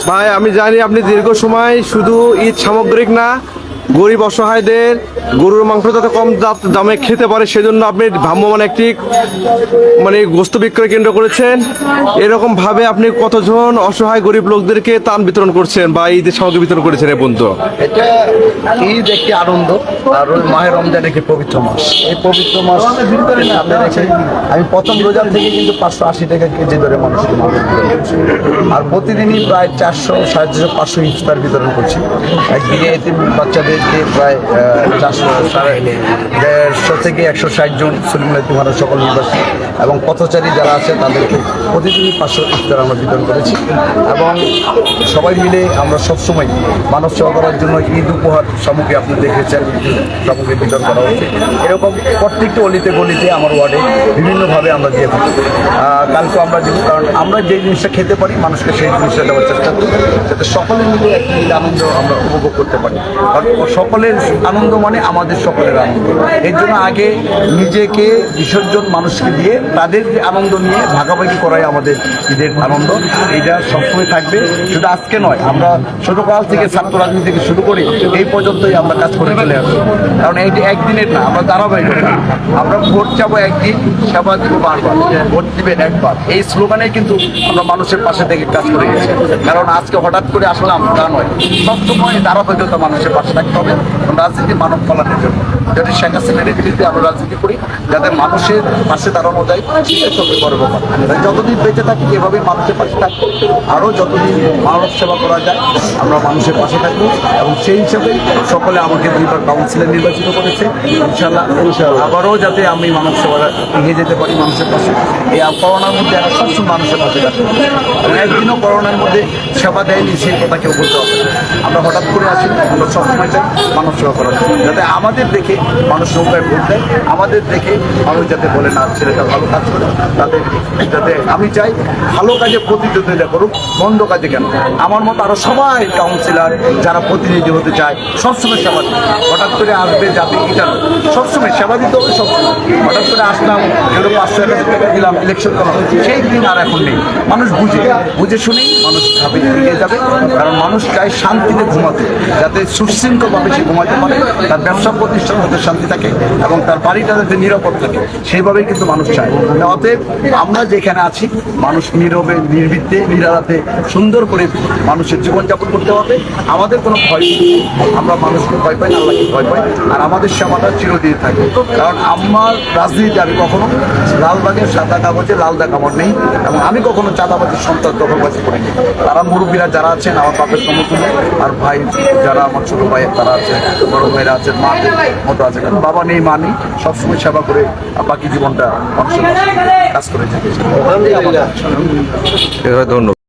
ভাই আমি জানি আপনি দীর্ঘ সময় শুধু ঈদ সামগ্রিক না গরিব অসহায়দের গরুর মাংস যাতে কম দামে খেতে পারে, সেজন্য আপনি ভ্রাম্যমান একটি মানে গোস্ত বিক্রয় কেন্দ্র করেছেন। এরকম ভাবে আপনি কতজন অসহায় গরিব লোকদেরকে তান বিতরণ করছেন বা ঈদের সামগ্রী বিতরণ করেছেন এ পর্যন্ত? এটা ঈদ একটি আনন্দ, আর মাহে রমজান একটি পবিত্র মাস। এই পবিত্র মাস আমি প্রথম রোজার থেকে কিন্তু পাঁচশো আশি টাকা কেজি ধরে মানুষকে আর প্রতিদিনই প্রায় চারশো, সাড়ে চারশো, পাঁচশো ইফতার বিতরণ করছি। একদিকে এতিম বাচ্চাদেরকে প্রায় চারশো সাড়ে দেড়শো থেকে একশো ষাট জন সুলিমুল এতিমারা সকল নিবাসী এবং পথচারী যারা আছে তাদেরকে প্রতিদিনই পাঁচশো ইফতার আমরা বিতরণ করেছি। এবং সবাই মিলে আমরা সবসময় মানব সেবা করার জন্য ঈদ উপহার সামগ্রী আপনি দেখেছেন, সামগ্রী বিতরণ করা হচ্ছে। এরকম প্রত্যেকটা অলিতে গলিতে আমার ওয়ার্ডে বিভিন্নভাবে আমরা দিয়ে থাকি। কালকে আমরা দিব, কারণ আমরা যে জিনিসটা খেতে পারি, মানুষকে সেই জিনিসটা দেওয়ার চেষ্টা করি। যাতে সকলে মিলে একটি আনন্দ আমরা উপভোগ করতে পারি। কারণ সকলের আনন্দ মানে আমাদের সকলের আনন্দ। এর জন্য আগে নিজেকে বিসর্জন মানুষকে দিয়ে তাদের যে আনন্দ নিয়ে ভাগাভাগি করাই আমাদের ঈদের আনন্দ। এটা সবসময় থাকবে। শুধু আজকে নয়, আমরা ছোটকাল থেকে ছাত্র রাজনীতি থেকে শুরু করি এই পর্যন্তই আমরা কাজ করে চলে আসব। কারণ এইটা একদিনের না, আমরা ধারাবাহিকতা। আমরা ভোট চাবো একদিন, সেবা দিব বারবার। ভোট দিবেন একবার। এই স্লোগানে কিন্তু আমরা মানুষের পাশে থেকে কাজ করে গেছি। কারণ আজকে হঠাৎ করে আসলাম, তা নয়। সবসময় ধারাবাহিকতা মানুষের পাশে থাকতে হবে। রাজনীতি মানব কল্যাণের জন্য। যদি শেখ হাসিনার নেতৃত্বে আমরা রাজনীতি করি, যাতে মানুষের পাশে দাঁড়ানো যায়। সেটাই বড় ব্যাপার। যতদিন বেঁচে থাকি এভাবে মানুষের পাশে থাকব। আরও যতদিন মানব সেবা করা যায়, আমরা মানুষের পাশে থাকব। এবং সেই হিসাবে সকলে আমাকে দুইবার কাউন্সিলর নির্বাচিত করেছে। ইনশাল্লাহ আবারও যাতে আমি মানব সেবা এগিয়ে যেতে পারি মানুষের পাশে। এই করোনার মধ্যে আমরা সবসময় মানুষের পাশে থাকব একদিনও করোনার মধ্যে সেবা দেয়নি, সেই কথা কেউ বলতে হবে আমরা হঠাৎ করে আসি, আমরা সবসময় মানব সেবা করার। যাতে আমাদের দেখে মানুষ নৌকায় ভোট দেয়, আমাদের দেখে মানুষ যাতে বলে না, ছেলেটা ভালো কাজ করে, তাদের যাতে আমি চাই ভালো কাজে প্রতিযোগিতা করুক, মন্দ কাজে কেন? আমার মতো আরও সবাই কাউন্সিলর যারা প্রতিনিধি হতে চায়, সবসময় সেবা হঠাৎ করে আসবে যাবে এটা সবসময় সেবা দিতে হবে, সবসময়। হঠাৎ করে আসলাম এগুলো পাঁচশো এক হাজার টাকা দিলাম ইলেকশন করা সেই দিন আর এখন নেই। মানুষ বুঝে বুঝে শুনেই মানুষ ভাবে যাবে। কারণ মানুষ চায় শান্তিতে ঘুমাতে, যাতে সুশৃঙ্খলভাবে সে ঘুমাতে পারে, তার ব্যবসা প্রতিষ্ঠান যাতে শান্তি থাকে এবং তার বাড়িটা যাতে নিরাপদ থাকে, সেইভাবেই কিন্তু মানুষ চায়। অতএব আমরা যেখানে আছি, মানুষ নীরবে নির্বিদ্যে নিরালাতে সুন্দর করে মানুষের জীবনযাপন করতে হবে। আমাদের কোনো ভয়। আমরা মানুষকে ভয় পাই না ভয় পাই, আর আমাদের সেবাটা চিরদিন থাকে কারণ আমার রাজনীতিতে আমি কখনো লালবাগের সাদা কাগজে, লাল দাগ আমার নেই, এবং আমি কখনো চাঁদাবাজির সন্তান দখলবাজি করিনি। তারা মুরব্বীরা যারা আছেন, আমার বাপের সমতুল্য আর ভাই যারা, আমার ছোট ভাই তারা আছে বড় ভাইরা আছেন মা মতো আছে। কারণ বাবা নেই মা নেই সবসময় সেবা করে বাকি জীবনটা মানুষের কাজ করে থাকে। ধন্যবাদ।